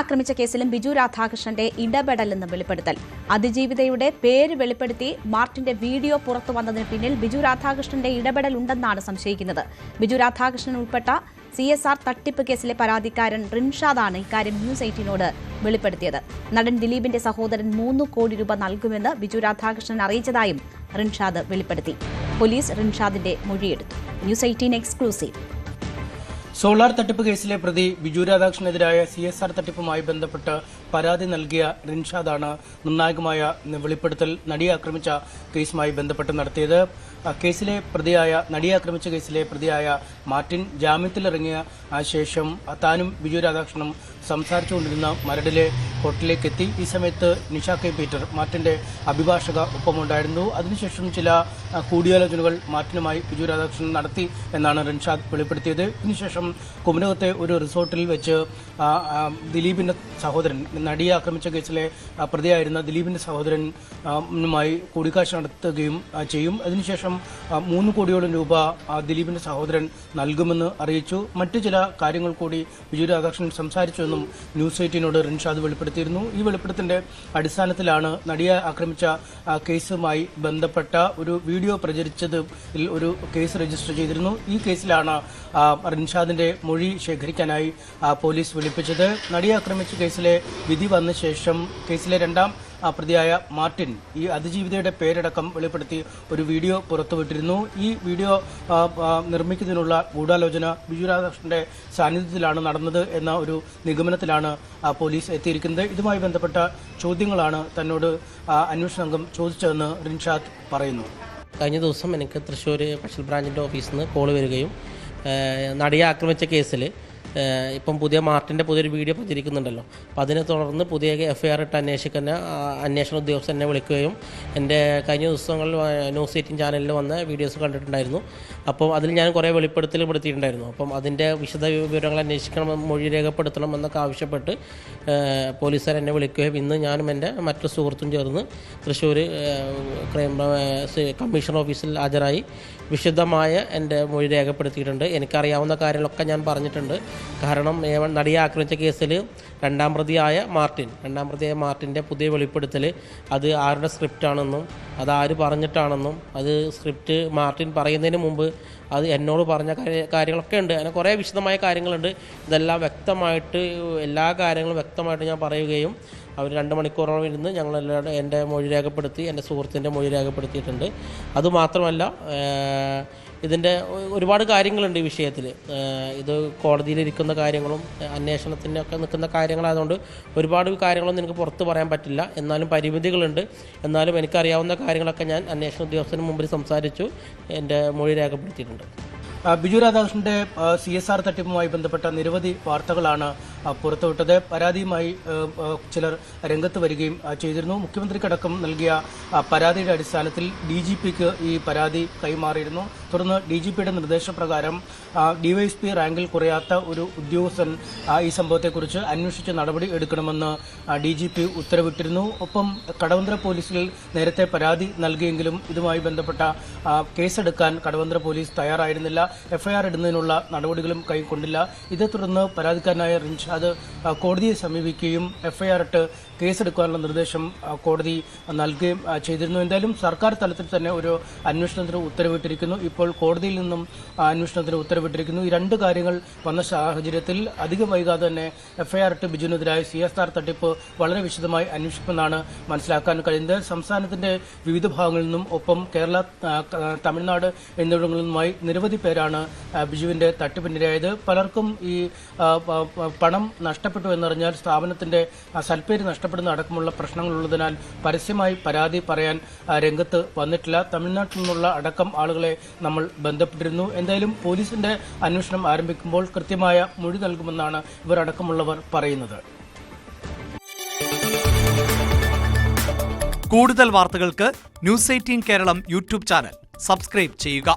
ആക്രമിച്ച കേസിലും ബിജു രാധാകൃഷ്ണന്റെ ഇടപെടലെന്ന് വെളിപ്പെടുത്തൽ. അതിജീവിതയുടെ പേര് വെളിപ്പെടുത്തി മാർട്ടിന്റെ വീഡിയോ പുറത്തു വന്നതിന് പിന്നിൽ ബിജു രാധാകൃഷ്ണന്റെ ഇടപെടൽ ഉണ്ടെന്നാണ് സംശയിക്കുന്നത്. ബിജു രാധാകൃഷ്ണൻ ഉൾപ്പെട്ട സി എസ് ആർ തട്ടിപ്പ് കേസിലെ പരാതിക്കാരൻ റിൻഷാദാണ് ഇക്കാര്യം ന്യൂസ് എയ്റ്റീനോട് വെളിപ്പെടുത്തിയത്. നടൻ ദിലീപിന്റെ സഹോദരൻ മൂന്ന് കോടി രൂപ നൽകുമെന്ന് ബിജു രാധാകൃഷ്ണൻ അറിയിച്ചതായും റിൻഷാദ് വെളിപ്പെടുത്തി. പോലീസ് റിൻഷാദിന്റെ മൊഴിയെടുത്തു. News eighteen exclusive. സോളാർ തട്ടിപ്പ് കേസിലെ പ്രതി ബിജു രാധാകൃഷ്ണനെതിരായ സി എസ് ആർ തട്ടിപ്പുമായി ബന്ധപ്പെട്ട് പരാതി നൽകിയ റിൻഷാദാണ് നിർണായകമായ വെളിപ്പെടുത്തൽ നടിയെ ആക്രമിച്ച കേസുമായി ബന്ധപ്പെട്ട് നടത്തിയത്. കേസിലെ പ്രതിയായ നടിയെ ആക്രമിച്ച കേസിലെ പ്രതിയായ മാർട്ടിൻ ജാമ്യത്തിലിറങ്ങിയ ശേഷം താനും ബിജു രാധാകൃഷ്ണനും സംസാരിച്ചുകൊണ്ടിരുന്ന മരടിലെ ഹോട്ടലിലേക്ക് എത്തി ഈ സമയത്ത് നിഷ കെ പീറ്റർ മാർട്ടിന്റെ അഭിഭാഷക ഒപ്പമുണ്ടായിരുന്നു. അതിനുശേഷം ചില കൂടിയാലോചനകൾ മാർട്ടിനുമായി ബിജു രാധാകൃഷ്ണൻ നടത്തി എന്നാണ് റിൻഷാദ് വെളിപ്പെടുത്തിയത്. ഇതിനുശേഷം കുമരകത്തെ ഒരു റിസോർട്ടിൽ വെച്ച് ദിലീപിന്റെ സഹോദരൻ നടിയെ ആക്രമിച്ച കേസിലെ പ്രതിയായിരുന്ന ദിലീപിന്റെ സഹോദരനുമായി കൂടിക്കാഴ്ച നടത്തുകയും ചെയ്യും. അതിനുശേഷം മൂന്ന് കോടിയോളം രൂപ ദിലീപിന്റെ സഹോദരൻ നൽകുമെന്ന് അറിയിച്ചു. മറ്റു ചില കാര്യങ്ങൾ കൂടി ബിജു രാധാകൃഷ്ണൻ സംസാരിച്ചുവെന്നും ന്യൂസ് എയ്റ്റീനോട് റിൻഷാദ് വെളിപ്പെടുത്തിയിരുന്നു. ഈ വെളിപ്പെടുത്തിന്റെ അടിസ്ഥാനത്തിലാണ് നടിയെ ആക്രമിച്ച കേസുമായി ബന്ധപ്പെട്ട ഒരു വീഡിയോ പ്രചരിച്ചത് ഒരു കേസ് രജിസ്റ്റർ ചെയ്തിരുന്നു. ഈ കേസിലാണ് ആ, റിൻഷാദിന്റെ മൊഴി ശേഖരിക്കാനായി പോലീസ് വിളിപ്പിച്ചത്. നടിയെ ആക്രമിച്ച കേസിലെ വിധി വന്ന ശേഷം കേസിലെ രണ്ടാം പ്രതിയായ മാർട്ടിൻ ഈ അതിജീവിതയുടെ പേരടക്കം വെളിപ്പെടുത്തി ഒരു വീഡിയോ പുറത്തുവിട്ടിരുന്നു. ഈ വീഡിയോ നിർമ്മിക്കുന്നതിനുള്ള ഗൂഢാലോചന ബിജു രാധാകൃഷ്ണന്റെ സാന്നിധ്യത്തിലാണ് നടന്നത് എന്ന ഒരു നിഗമനത്തിലാണ് പോലീസ് എത്തിയിരിക്കുന്നത്. ഇതുമായി ബന്ധപ്പെട്ട ചോദ്യങ്ങളാണ് തന്നോട് അന്വേഷണ സംഘം ചോദിച്ചതെന്ന് റിൻഷാദ് പറയുന്നു. കഴിഞ്ഞ ദിവസം എനിക്ക് തൃശ്ശൂർ സ്പെഷ്യൽ ബ്രാഞ്ചിന്റെ ഓഫീസിൽ നിന്ന് കോൾ വരികയും നടിയെ ആക്രമിച്ച കേസിൽ ഇപ്പം പുതിയ മാർട്ടിന്റെ പുതിയൊരു വീഡിയോ പ്രചരിക്കുന്നുണ്ടല്ലോ അപ്പോൾ അതിനെ തുടർന്ന് പുതിയ എഫ് ഐ ആർ ഇട്ട് അന്വേഷിക്കുന്ന അന്വേഷണ ഉദ്യോഗസ്ഥൻ എന്നെ വിളിക്കുകയും എന്റെ കഴിഞ്ഞ ദിവസങ്ങളിൽ ന്യൂസ് എയ്റ്റീൻ ചാനലിൽ വന്ന വീഡിയോസ് കണ്ടിട്ടുണ്ടായിരുന്നു. അപ്പോൾ അതിൽ ഞാൻ കുറേ വെളിപ്പെടുത്തൽ പെടുത്തിയിട്ടുണ്ടായിരുന്നു. അപ്പം അതിന്റെ വിശദ വിവരങ്ങൾ അന്വേഷിക്കണം മൊഴി രേഖപ്പെടുത്തണം എന്നൊക്കെ ആവശ്യപ്പെട്ട് പോലീസുകാർ എന്നെ വിളിക്കുകയും ഇന്ന് ഞാനും എന്റെ മറ്റു സുഹൃത്തും ചേർന്ന് തൃശ്ശൂർ ക്രൈം കമ്മീഷൻ ഓഫീസിൽ ഹാജരായി വിശദമായ എന്റെ മൊഴി രേഖപ്പെടുത്തിയിട്ടുണ്ട്. എനിക്കറിയാവുന്ന കാര്യങ്ങളൊക്കെ ഞാൻ പറഞ്ഞിട്ടുണ്ട്. കാരണം നടിയെ ആക്രമിച്ച കേസിൽ രണ്ടാം പ്രതിയായ മാർട്ടിൻ. രണ്ടാം പ്രതിയായ മാർട്ടിന്റെ പുതിയ വെളിപ്പെടുത്തൽ അത് ആരുടെ സ്ക്രിപ്റ്റാണെന്നും അത് ആര് പറഞ്ഞിട്ടാണെന്നും അത് സ്ക്രിപ്റ്റ് മാർട്ടിൻ പറയുന്നതിന് മുമ്പ് അത് എന്നോട് പറഞ്ഞ കാര്യങ്ങളൊക്കെ ഉണ്ട്. അങ്ങനെ കുറേ വിശദമായ കാര്യങ്ങളുണ്ട്. ഇതെല്ലാം വ്യക്തമായിട്ട് എല്ലാ കാര്യങ്ങളും വ്യക്തമായിട്ട് ഞാൻ പറയുകയും അവർ രണ്ട് മണിക്കൂറോളം ഇരുന്ന് ഞങ്ങളെല്ലാവരും എന്റെ മൊഴി രേഖപ്പെടുത്തി എന്റെ സുഹൃത്തിന്റെ മൊഴി രേഖപ്പെടുത്തിയിട്ടുണ്ട്. അതുമാത്രമല്ല ഇതിന്റെ ഒരുപാട് കാര്യങ്ങളുണ്ട് ഈ വിഷയത്തിൽ. ഇത് കോടതിയിലിരിക്കുന്ന കാര്യങ്ങളും അന്വേഷണത്തിന്റെ അന്വേഷണത്തിനൊക്കെ നിൽക്കുന്ന കാര്യങ്ങളായതുകൊണ്ട് ഒരുപാട് കാര്യങ്ങളൊന്നും എനിക്ക് പുറത്ത് പറയാൻ പറ്റില്ല. എന്നാലും പരിമിതികളുണ്ട്. എന്നാലും എനിക്കറിയാവുന്ന കാര്യങ്ങളൊക്കെ ഞാൻ അന്വേഷണ ഉദ്യോഗസ്ഥന് മുമ്പിൽ സംസാരിച്ചു എന്റെ മൊഴി രേഖപ്പെടുത്തിയിട്ടുണ്ട്. ബിജു രാധാകൃഷ്ണന്റെ സി എസ് ആർ തട്ടിപ്പുമായി ബന്ധപ്പെട്ട നിരവധി വാർത്തകളാണ് പുറത്തുവിട്ടത്. പരാതിയുമായി ചിലർ രംഗത്ത് വരികയും ചെയ്തിരുന്നു. മുഖ്യമന്ത്രിക്കടക്കം നൽകിയ പരാതിയുടെ അടിസ്ഥാനത്തിൽ ഡി ജി പിക്ക് ഈ പരാതി കൈമാറിയിരുന്നു. തുടർന്ന് ഡി ജി പിയുടെ നിർദ്ദേശപ്രകാരം ഡിവൈഎസ്പി റാങ്കിൽ കുറയാത്ത ഒരു ഉദ്യോഗസ്ഥൻ ഈ സംഭവത്തെക്കുറിച്ച് അന്വേഷിച്ച് നടപടി എടുക്കണമെന്ന് ഡി ജി പി ഉത്തരവിട്ടിരുന്നു. ഒപ്പം കടവന്ത്ര പോലീസിൽ നേരത്തെ പരാതി നൽകിയെങ്കിലും ഇതുമായി ബന്ധപ്പെട്ട കേസെടുക്കാൻ കടവന്ത്ര പോലീസ് തയ്യാറായിരുന്നില്ല. എഫ്ഐആർ ഇടുന്നതിനുള്ള നടപടികളും കൈക്കൊണ്ടില്ല. ഇതേ തുടർന്ന് പരാതിക്കാരനായ റിൻഷാദ് കോടതിയെ സമീപിക്കുകയും എഫ്ഐആർ ഇട്ട് കേസെടുക്കാനുള്ള നിർദ്ദേശം കോടതി നൽകുകയും ചെയ്തിരുന്നു. എന്തായാലും സർക്കാർ തലത്തിൽ തന്നെ ഒരു അന്വേഷണത്തിന് ഉത്തരവിട്ടിരിക്കുന്നു. ഇപ്പോൾ കോടതിയിൽ നിന്നും അന്വേഷണത്തിന് ഉത്തരവിട്ടിരിക്കുന്നു. ഈ രണ്ട് കാര്യങ്ങൾ വന്ന സാഹചര്യത്തിൽ അധികം വൈകാതെ തന്നെ എഫ്ഐആർ ഇട്ട് ബിജുവിനെതിരായ സി എസ് ആർ തട്ടിപ്പ് വളരെ വിശദമായി അന്വേഷിക്കുമെന്നാണ് മനസ്സിലാക്കാൻ കഴിയുന്നത്. സംസ്ഥാനത്തിന്റെ വിവിധ ഭാഗങ്ങളിൽ നിന്നും ഒപ്പം കേരള തമിഴ്നാട് എന്നിവിടങ്ങളിൽ നിന്നുമായി നിരവധി പേരാണ് ബിജുവിന്റെ തട്ടിപ്പിനിരയായത്. പലർക്കും ഈ പണം നഷ്ടപ്പെട്ടു എന്നറിഞ്ഞാൽ സ്ഥാപനത്തിന്റെ ആ, സൽപ്പേര് നഷ്ടപ്പെടുന്ന അടക്കമുള്ള പ്രശ്നങ്ങളുള്ളതിനാൽ പരസ്യമായി പരാതി പറയാൻ രംഗത്ത് വന്നിട്ടില്ല. തമിഴ്നാട്ടിൽ നിന്നുള്ള അടക്കം ആളുകളെ നമ്മൾ ബന്ധപ്പെട്ടിരുന്നു. എന്തായാലും പോലീസിന്റെ അന്വേഷണം ആരംഭിക്കുമ്പോൾ കൃത്യമായ മൊഴി നൽകുമെന്നാണ് ഇവരടക്കമുള്ളവർ പറയുന്നത്. കൂടുതൽ വാർത്തകൾക്ക് news eighteen Keralam YouTube channel. Subscribe ചെയ്യുക.